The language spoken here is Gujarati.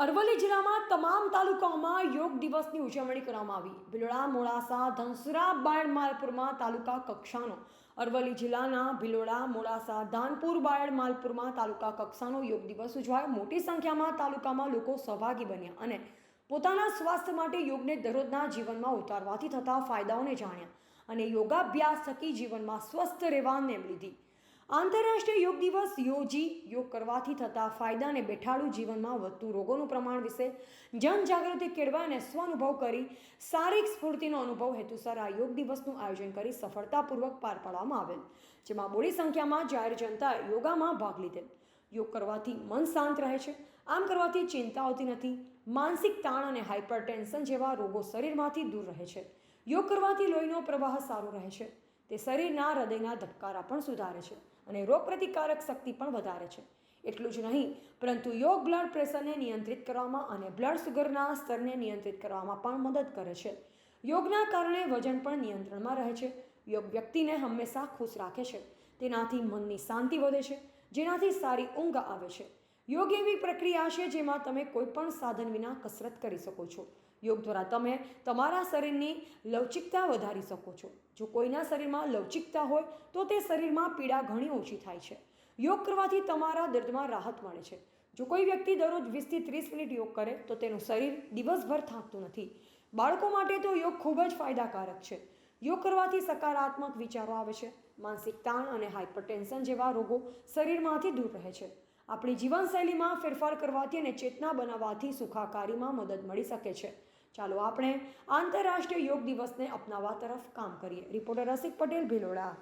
અરવલ્લી જિલ્લામાં તમામ તાલુકાઓમાં યોગ દિવસની ઉજવણી કરવામાં આવી. ભિલોડા, મોડાસા, ધનસુરા બાયડ માલપુરમાં તાલુકા કક્ષાનો. અરવલ્લી જિલ્લાના ભિલોડા, મોડાસા, ધાનપુર બાયડ માલપુરમાં તાલુકા કક્ષાનો યોગ દિવસ ઉજવાયો. મોટી સંખ્યામાં તાલુકામાં લોકો સહભાગી બન્યા અને પોતાના સ્વાસ્થ્ય માટે યોગને દરરોજના જીવનમાં ઉતારવાથી થતા ફાયદાઓને જાણ્યા અને યોગાભ્યાસ થકી જીવનમાં સ્વસ્થ રહેવા નેમ લીધી. આંતરરાષ્ટ્રીય યોગ દિવસ યોજી યોગ કરવાથી થતા ફાયદા અને બેઠાડું જીવનમાં વધતું રોગોનું પ્રમાણ વિશે જનજાગૃતિ કેળવાય અને સ્વઅનુભવ કરી શારીરિક સ્ફૂર્તિનો અનુભવ હેતુસર આ યોગ દિવસનું આયોજન કરી સફળતાપૂર્વક પાર પાડવામાં આવેલ, જેમાં મોડી સંખ્યામાં જાહેર જનતા યોગામાં ભાગ લીધેલ. યોગ કરવાથી મન શાંત રહે છે, આમ કરવાથી ચિંતા આવતી નથી, માનસિક તાણ અને હાઇપરટેન્શન જેવા રોગો શરીરમાંથી દૂર રહે છે. યોગ કરવાથી લોહીનો પ્રવાહ સારો રહે છે તે શરીરના હૃદયના ધબકારા પણ સુધારે છે અને રોગપ્રતિકારક શક્તિ પણ વધારે છે. એટલું જ નહીં, પરંતુ યોગ બ્લડ પ્રેશરને નિયંત્રિત કરવામાં અને બ્લડ શુગરના સ્તરને નિયંત્રિત કરવામાં પણ મદદ કરે છે. યોગના કારણે વજન પણ નિયંત્રણમાં રહે છે. યોગ વ્યક્તિને હંમેશા ખુશ રાખે છે. તેનાથી મનની શાંતિ વધે છે. જેનાથી સારી ઊંઘ આવે છે. યોગ એવી પ્રક્રિયા છે જેમાં તમે કોઈપણ સાધન વિના કસરત કરી શકો છો. યોગ દ્વારા તમે તમારા શરીરની લવચિકતા વધારી શકો છો. જો કોઈના શરીરમાં લવચિકતા હોય, તો તે શરીરમાં પીડા ઘણી ઓછી થાય છે. યોગ કરવાથી તમારા દર્દમાં રાહત મળે છે. જો કોઈ વ્યક્તિ દરરોજ વીસથી ત્રીસ મિનિટ યોગ કરે, તો તેનું શરીર દિવસભર થાકતું નથી. બાળકો માટે તો યોગ ખૂબ જ ફાયદાકારક છે. યોગ કરવાથી સકારાત્મક વિચારો આવે છે, માનસિક તાણ અને હાઇપરટેન્શન જેવા રોગો શરીરમાંથી દૂર રહે છે. આપણી જીવનશૈલીમાં ફેરફાર કરવાથી અને ચેતના બનાવવાથી સુખાકારીમાં મદદ મળી શકે છે. ચાલો આપણે આંતરરાષ્ટ્રીય યોગ દિવસને અપનાવવા તરફ કામ કરીએ. રિપોર્ટર રસિક પટેલ ભિલોડા.